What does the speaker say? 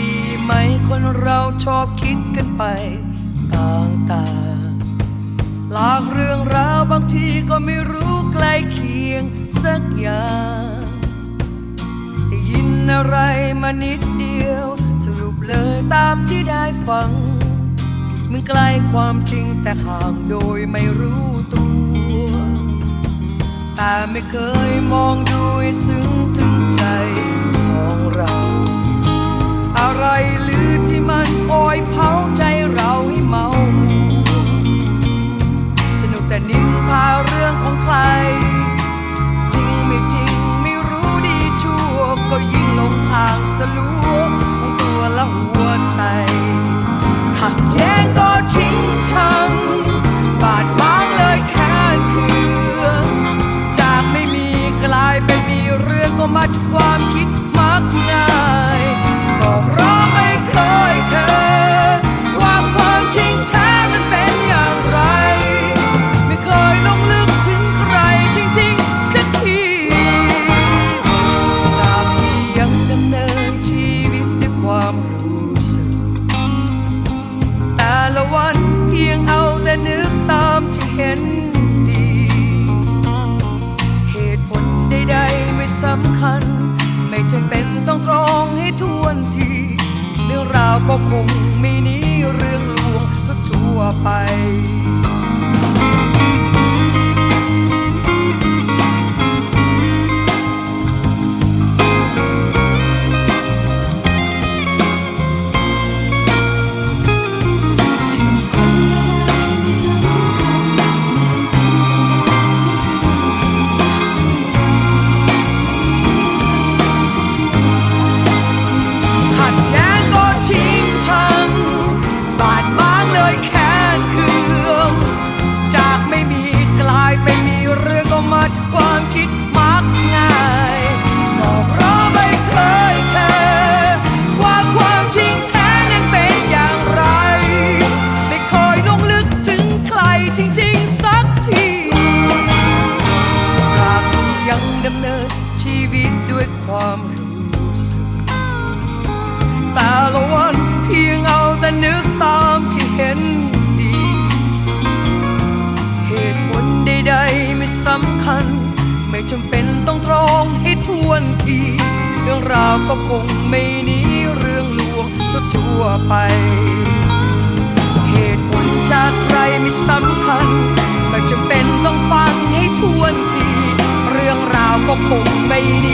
ดีไหมคนเราชอบคิดกันไปต่างๆ หลากเรื่องราวบางทีก็ไม่รู้ใกล้เคียงสักอย่างได้ยินอะไรมานิดเดียว สรุปเลยตามที่ได้ฟัง มันใกล้ความจริงแต่ห่างโดยไม่รู้ตัว แต่ไม่เคยมองดู ความรู้สึก แต่ละวันเพียงเอาแต่นึกตามที่เห็นดี เหตุผลใดๆไม่สำคัญ ไม่จำเป็นต้องตรองให้ทวนที เรื่องราวก็คงไม่นี้เรื่องลวงทั่วไป ดำเนินชีวิตด้วยความรู้สึก แต่ละวันเพียงเอาแต่นึกตามที่เห็นดี เหตุผลใดๆไม่สำคัญ ไม่จำเป็นต้องตรองให้ทวนที เรื่องราวก็คงไม่หนีเรื่องลวงก็ทั่วไป เหตุผลจากใครไม่สำคัญ วนทีเรื่องราวก็คงไม่ห